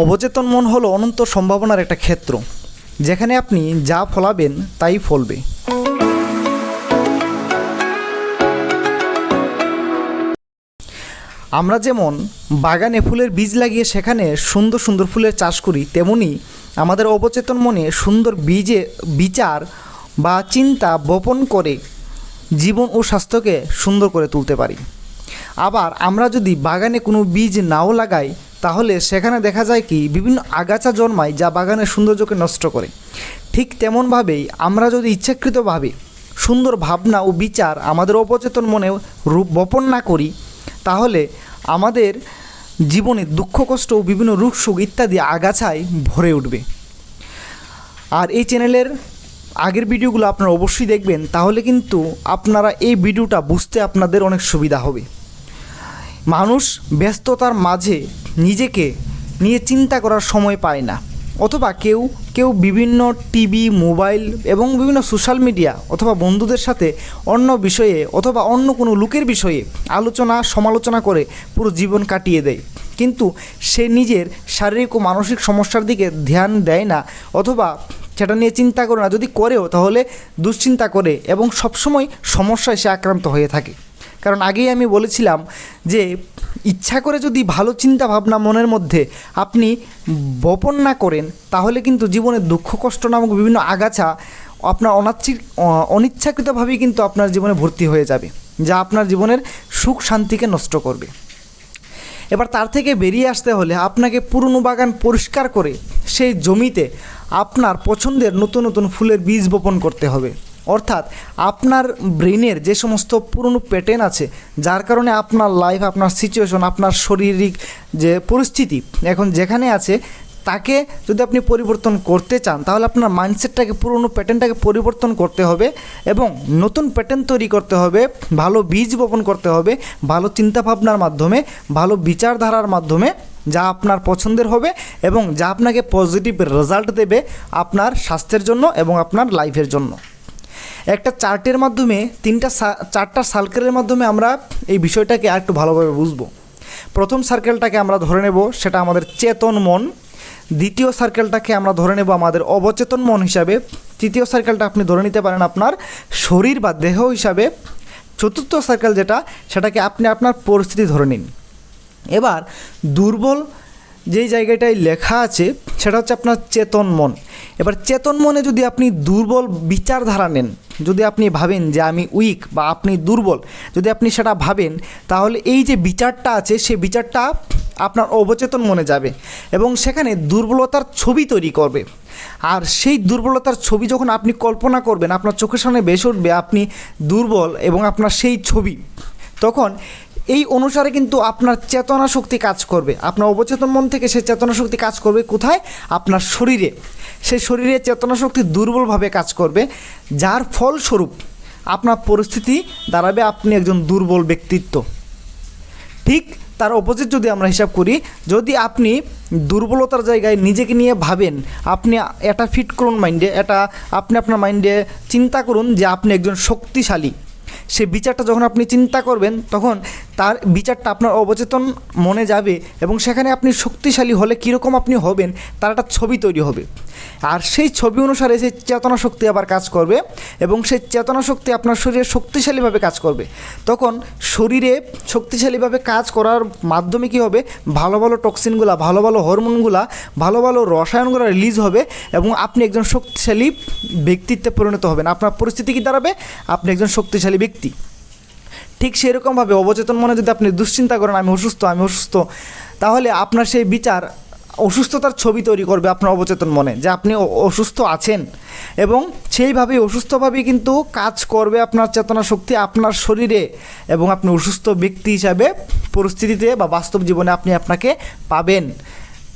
অবচেতন মন হলো অনন্ত সম্ভাবনার একটা ক্ষেত্র। যেখানে আপনি যা ফলাবেন তাই ফলবে। আমরা যেমন বাগানে ফুলের বীজ লাগিয়ে সেখানে সুন্দর সুন্দর ফুলের চাষ করি, তেমনি আমাদের অবচেতন মনে সুন্দর বীজে বিচার বা চিন্তা বপন করে জীবন ও স্বাস্থ্যকে সুন্দর করে তুলতে পারি। আবার আমরা যদি বাগানে কোনো বীজ নাও লাগাই তাহলে সেখানে দেখা যায় কি, বিভিন্ন আগাছা জন্মায় যা বাগানের সৌন্দর্যকে নষ্ট করে। ঠিক তেমনভাবেই আমরা যদি ইচ্ছাকৃতভাবে সুন্দর ভাবনা ও বিচার আমাদের অপচেতন মনে রূপ বপন না করি, তাহলে আমাদের জীবনে দুঃখ, কষ্ট ও বিভিন্ন রোগ, সুখ ইত্যাদি আগাছায় ভরে উঠবে। আর এই চ্যানেলের আগের ভিডিওগুলো আপনারা অবশ্যই দেখবেন, তাহলে কিন্তু আপনারা এই ভিডিওটা বুঝতে আপনাদের অনেক সুবিধা হবে। মানুষ ব্যস্ততার মাঝে নিজেকে নিয়ে চিন্তা করার সময় পায় না। অথবা কেউ কেউ বিভিন্ন টিভি, মোবাইল এবং বিভিন্ন সোশ্যাল মিডিয়া অথবা বন্ধুদের সাথে অন্য বিষয়ে অথবা অন্য কোনো লোকের বিষয়ে আলোচনা, সমালোচনা করে পুরো জীবন কাটিয়ে দেয়। কিন্তু সে নিজের শারীরিক ও মানসিক সমস্যার দিকে ধ্যান দেয় না অথবা সেটা নিয়ে চিন্তা করে না। যদি করেও তাহলে দুশ্চিন্তা করে এবং সবসময় সমস্যায় সে আক্রান্ত হয়ে থাকে। কারণ আগেই আমি বলেছিলাম যে ইচ্ছা করে যদি ভালো চিন্তা ভাবনা মনের মধ্যে আপনি বপন না করেন, তাহলে কিন্তু জীবনে দুঃখ, কষ্ট নামক বিভিন্ন আগাছা আপনার অনাচ্ছি অনিচ্ছাকৃতভাবেই কিন্তু আপনার জীবনে ভর্তি হয়ে যাবে, যা আপনার জীবনের সুখ শান্তিকে নষ্ট করবে। এবার তার থেকে বেরিয়ে আসতে হলে আপনাকে পুরনো বাগান পরিষ্কার করে সেই জমিতে আপনার পছন্দের নতুন নতুন ফুলের বীজ বপন করতে হবে। অর্থাৎ আপনার ব্রেনের যে সমস্ত পুরনো প্যাটার্ন আছে, যার কারণে আপনার লাইফ আপনার সিচুয়েশন আপনার শারীরিক যে পরিস্থিতি, এখন যেখানে আছে, তাকে যদি আপনি পরিবর্তন করতে চান, তাহলে আপনার মাইন্ডসেটটাকে পুরনো প্যাটার্নটাকে পরিবর্তন করতে হবে এবং নতুন প্যাটার্ন তৈরি করতে হবে, ভালো বীজ বপন করতে হবে, ভালো চিন্তাভাবনার মাধ্যমে, ভালো বিচারধারার মাধ্যমে যা আপনার পছন্দের হবে এবং যা আপনাকে পজিটিভ রেজাল্ট দেবে আপনার স্বাস্থ্যের জন্য এবং আপনার লাইফের জন্য। একটা চার্টের মাধ্যমে, তিনটা চারটা সার্কেলের মাধ্যমে আমরা এই বিষয়টাকে আর একটু ভালোভাবে বুঝব। প্রথম সার্কেলটাকে আমরা ধরে নেব, সেটা আমাদের চেতন মন। দ্বিতীয় সার্কেলটাকে আমরা ধরে নেব আমাদের অবচেতন মন হিসাবে। তৃতীয় সার্কেলটা আপনি ধরে নিতে পারেন আপনার শরীর বা দেহ হিসাবে। চতুর্থ সার্কেল যেটা, সেটাকে আপনি আপনার পরিস্থিতি ধরে নিন। এবার দুর্বল যেই জায়গাটায় লেখা আছে, সেটা হচ্ছে আপনার চেতন মন। এবার চেতন মনে যদি আপনি দুর্বল বিচারধারা নেন, যদি আপনি ভাবেন যে আমি উইক বা আপনি দুর্বল, যদি আপনি সেটা ভাবেন, তাহলে এই যে বিচারটা আছে সেই বিচারটা আপনার অবচেতন মনে যাবে এবং সেখানে দুর্বলতার ছবি তৈরি করবে। আর সেই দুর্বলতার ছবি যখন আপনি কল্পনা করবেন, আপনার চোখের সামনে বেশ উঠবে, আপনি দুর্বল এবং আপনার সেই ছবি, তখন এই অনুসারে কিন্তু আপনার চেতনা শক্তি কাজ করবে। আপনার অবচেতন মন থেকে সেই চেতনা শক্তি কাজ করবে কোথায়? আপনার শরীরে। সেই শরীরে চেতনা শক্তি দুর্বলভাবে কাজ করবে, যার ফলস্বরূপ আপনার পরিস্থিতি দাঁড়াবে, আপনি একজন দুর্বল ব্যক্তিত্ব। ঠিক তার অপোজিট যদি আমরা হিসাব করি, যদি আপনি দুর্বলতার জায়গায় নিজেকে নিয়ে ভাবেন, আপনি এটা ফিট করুন মাইন্ডে এটা আপনি আপনার মাইন্ডে চিন্তা করুন যে আপনি একজন শক্তিশালী। সে বিচারটা যখন আপনি চিন্তা করবেন, তখন তার বিচারটা আপনার অবচেতন মনে যাবে এবং সেখানে আপনি শক্তিশালী হলে কীরকম আপনি হবেন, তার একটা ছবি তৈরি হবে। আর সেই ছবি অনুসারে সেই চেতনা শক্তি আবার কাজ করবে এবং সেই চেতনা শক্তি আপনার শরীরে শক্তিশালীভাবে কাজ করবে। তখন শরীরে শক্তিশালীভাবে কাজ করার মাধ্যমে কী হবে? ভালো ভালো টক্সিনগুলা ভালো ভালো হরমোনগুলা ভালো ভালো রসায়নগুলো রিলিজ হবে এবং আপনি একজন শক্তিশালী ব্যক্তিত্বে পরিণত হবেন। আপনার পরিস্থিতি কী দাঁড়াবে? আপনি একজন শক্তিশালী ব্যক্তি। ঠিক সেরকমভাবে অবচেতন মনে যদি আপনি দুশ্চিন্তা করেন, আমি অসুস্থ আমি অসুস্থ, তাহলে আপনার সেই বিচার, অসুস্থতার ছবি তৈরি করবে আপনার অবচেতন মনে, যে আপনি অসুস্থ আছেন। এবং সেইভাবেই অসুস্থভাবেই কিন্তু কাজ করবে আপনার চেতনা শক্তি আপনার শরীরে। এবং আপনি অসুস্থ ব্যক্তি হিসাবে পরিস্থিতিতে বা বাস্তব জীবনে আপনি আপনাকে পাবেন।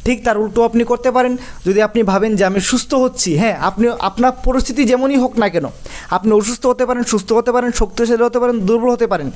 ঠিক তার উল্টো আপনি করতে পারেন। যদি আপনি ভাবেন যে আমি সুস্থ হচ্ছি হ্যাঁ আপনি আপনার পরিস্থিতি যেমনই হোক না কেন, আপনি অসুস্থ হতে পারেন, সুস্থ হতে পারেন, শক্তিশালী হতে পারেন, দুর্বল হতে পারেন।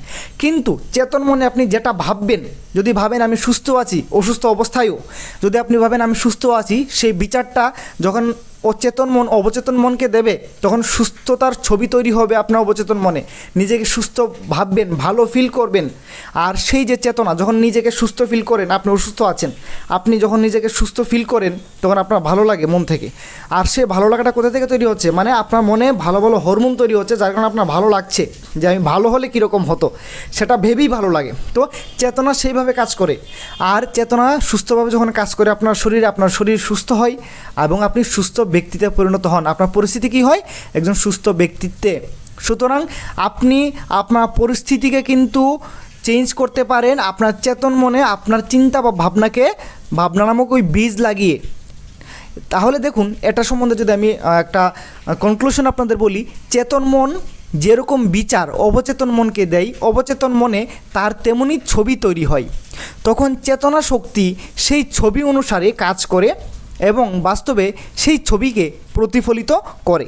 কিন্তু চেতন মনে আপনি যেটা ভাববেন, যদি ভাবেন আমি সুস্থ আছি, অসুস্থ অবস্থায়ও, যদি আপনি ভাবেন আমি সুস্থ আছি, সেই বিচারটা যখন অচেতন মন, অবচেতন মনকে দেবে, তখন সুস্থতার ছবি তৈরি হবে আপনার অবচেতন মনে। নিজেকে সুস্থ ভাববেন, ভালো ফিল করবেন। আর সেই যে চেতনা, যখন নিজেকে সুস্থ ফিল করেন, আপনি অসুস্থ আছেন, আপনি যখন নিজেকে সুস্থ ফিল করেন, তখন আপনার ভালো লাগে মন থেকে। আর সে ভালো লাগাটা কোথা থেকে তৈরি হচ্ছে? মানে আপনার মনে ভালো ভালো হরমোন তৈরি হচ্ছে, যার কারণে আপনার ভালো লাগছে। যে আমি ভালো হলে কীরকম হতো, সেটা ভেবেই ভালো লাগে। তো চেতনা সেইভাবে কাজ করে। আর চেতনা সুস্থভাবে যখন কাজ করে, আপনার শরীরে, আপনার শরীর সুস্থ হয় এবং আপনি সুস্থ ব্যক্তিতে পরিণত হন। আপনার পরিস্থিতি কী হয়? একজন সুস্থ ব্যক্তিত্বে। সুতরাং আপনি আপনার পরিস্থিতিকে কিন্তু চেঞ্জ করতে পারেন। আপনার চেতন মনে, আপনার চিন্তা বা ভাবনাকে, ভাবনা নামক ওই বীজ লাগিয়ে। তাহলে দেখুন, এটা সম্বন্ধে যদি আমি একটা কনক্লুশন আপনাদের বলি, চেতন মন যেরকম বিচার অবচেতন মনকে দেয়, অবচেতন মনে তার তেমনই ছবি তৈরি হয়। তখন চেতনা শক্তি সেই ছবি অনুসারে কাজ করে। এবং বাস্তবে সেই ছবিকে প্রতিফলিত করে।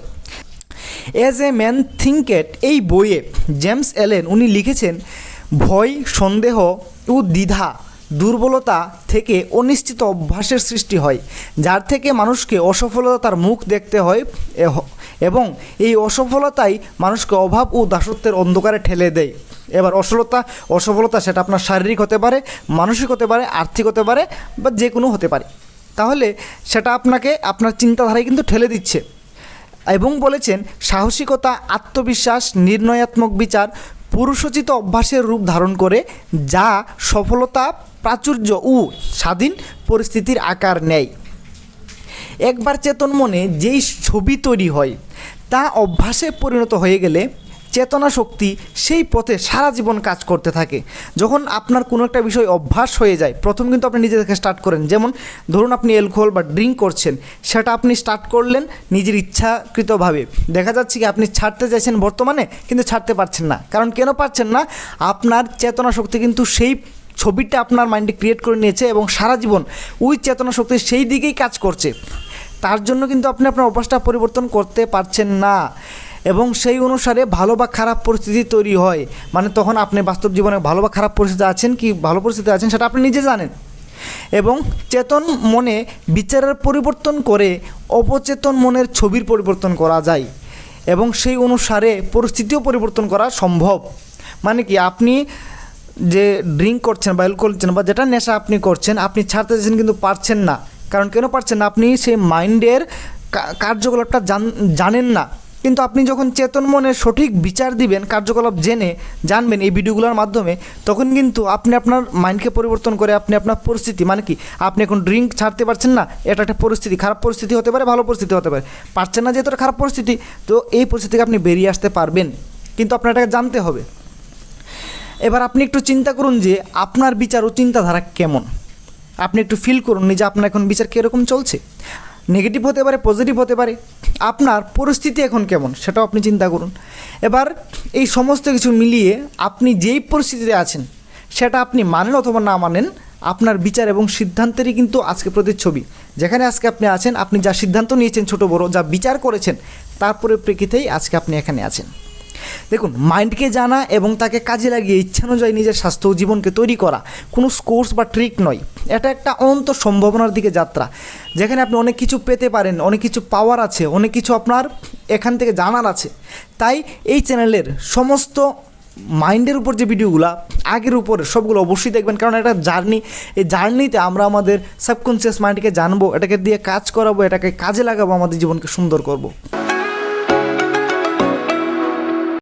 এজ এ ম্যান থিঙ্কেট এই বইয়ে জেমস এলেন উনি লিখেছেন, ভয়, সন্দেহ ও দ্বিধা, দুর্বলতা থেকে অনিশ্চিত অভ্যাসের সৃষ্টি হয়, যার থেকে মানুষকে অসফলতার মুখ দেখতে হয় এবং এই অসফলতাই মানুষকে অভাব ও দাসত্বের অন্ধকারে ঠেলে দেয়। এবার অসলতা, অসফলতা সেটা আপনার শারীরিক হতে পারে, মানসিক হতে পারে, আর্থিক হতে পারে বা যে কোনো হতে পারে। তাহলে সেটা আপনাকে আপনার চিন্তাধারায় কিন্তু ঠেলে দিচ্ছে। এবং বলেছেন, সাহসিকতা, আত্মবিশ্বাস, নির্ণয়াত্মক বিচার, পুরুষোচিত অভ্যাসের রূপ ধারণ করে যা সফলতা, প্রাচুর্য ও স্বাধীন পরিস্থিতির আকার নেয়। একবার চেতন মনে যেই ছবি তৈরি হয়, তা অভ্যাসে পরিণত হয়ে গেলে চেতনা শক্তি সেই পথে সারা জীবন কাজ করতে থাকে। যখন আপনার কোনো একটা বিষয় অভ্যাস হয়ে যায়, প্রথম কিন্তু আপনি নিজে থেকে স্টার্ট করেন। যেমন ধরুন আপনি অ্যালকোহল বা ড্রিঙ্ক করছেন, সেটা আপনি স্টার্ট করলেন নিজের ইচ্ছাকৃতভাবে। দেখা যাচ্ছে কি আপনি ছাড়তে চাইছেন বর্তমানে, কিন্তু ছাড়তে পারছেন না। কারণ কেন পারছেন না? আপনার চেতনা শক্তি কিন্তু সেই ছবিটা আপনার মাইন্ডে ক্রিয়েট করে নিয়েছে এবং সারা জীবন ওই চেতনা শক্তি সেই দিকেই কাজ করছে। তার জন্য কিন্তু আপনি আপনার অভ্যাসটা পরিবর্তন করতে পারছেন না। এবং সেই অনুসারে ভালো বা খারাপ পরিস্থিতি তৈরি হয়। মানে তখন আপনি বাস্তব জীবনে ভালো বা খারাপ পরিস্থিতি আছেন কি ভালো পরিস্থিতি আছেন সেটা আপনি নিজে জানেন। এবং চেতন মনে বিচারের পরিবর্তন করে অপচেতন মনের ছবির পরিবর্তন করা যায় এবং সেই অনুসারে পরিস্থিতিও পরিবর্তন করা সম্ভব। মানে কি আপনি যে ড্রিঙ্ক করছেন বা অ্যালকোহল করছেন বা যেটা নেশা আপনি করছেন, আপনি ছাড়তে চাইছেন কিন্তু পারছেন না। কারণ কেন পারছেন না? আপনি সেই মাইন্ডের কার্যকলাপটা জান- জানেন না। কিন্তু আপনি যখন চেতন মনে সঠিক বিচার দিবেন, কার্যকলাপ জেনে জানবেন এই ভিডিওগুলোর মাধ্যমে, তখন কিন্তু আপনি আপনার মাইন্ডকে পরিবর্তন করে আপনি আপনার পরিস্থিতি মানে কি, আপনি এখন ড্রিঙ্ক ছাড়তে পারছেন না, এটা একটা পরিস্থিতি, খারাপ পরিস্থিতি হতে পারে, ভালো পরিস্থিতি হতে পারে। পারছেন না যেহেতু খারাপ পরিস্থিতি, তো এই পরিস্থিতি থেকে আপনি বেরিয়ে আসতে পারবেন। কিন্তু আপনার এটাকে জানতে হবে। এবার আপনি একটু চিন্তা করুন যে আপনার বিচার ও চিন্তাধারা কেমন? আপনি একটু ফিল করুন যে আপনার এখন বিচার কীরকম চলছে? নেগেটিভ হতে পারে পজিটিভ হতে পারে। আপনার পরিস্থিতি এখন কেমন, সেটাও আপনি চিন্তা করুন। এবার এই সমস্ত কিছু মিলিয়ে আপনি যেই পরিস্থিতিতে আছেন, সেটা আপনি মানেন অথবা না মানেন, আপনার বিচার এবং সিদ্ধান্তেরই কিন্তু আজকে প্রতিচ্ছবি। যেখানে আজকে আপনি আছেন, আপনি যা সিদ্ধান্ত নিয়েছেন, ছোট বড়, যা বিচার করেছেন তারপরে প্রেক্ষিতেই আজকে আপনি এখানে আছেন। দেখুন মাইন্ডকে জানা এবং তাকে কাজে লাগিয়ে ইচ্ছানুযায়ী নিজের স্বাস্থ্য ও জীবনকে তৈরি করা কোনো কোর্স বা ট্রিক নয়। এটা একটা অন্ত সম্ভাবনার দিকে যাত্রা, যেখানে আপনি অনেক কিছু পেতে পারেন, অনেক কিছু পাওয়ার আছে, অনেক কিছু আপনার এখান থেকে জানার আছে। তাই এই চ্যানেলের সমস্ত মাইন্ডের উপর যে ভিডিওগুলো আগের উপরে সবগুলো অবশ্যই দেখবেন, কারণ এটা জার্নি এই জার্নিতে আমরা আমাদের সাবকনসিয়াস মাইন্ডকে জানব, এটাকে দিয়ে কাজ করাবো, এটাকে কাজে লাগাবো, আমাদের জীবনকে সুন্দর করব।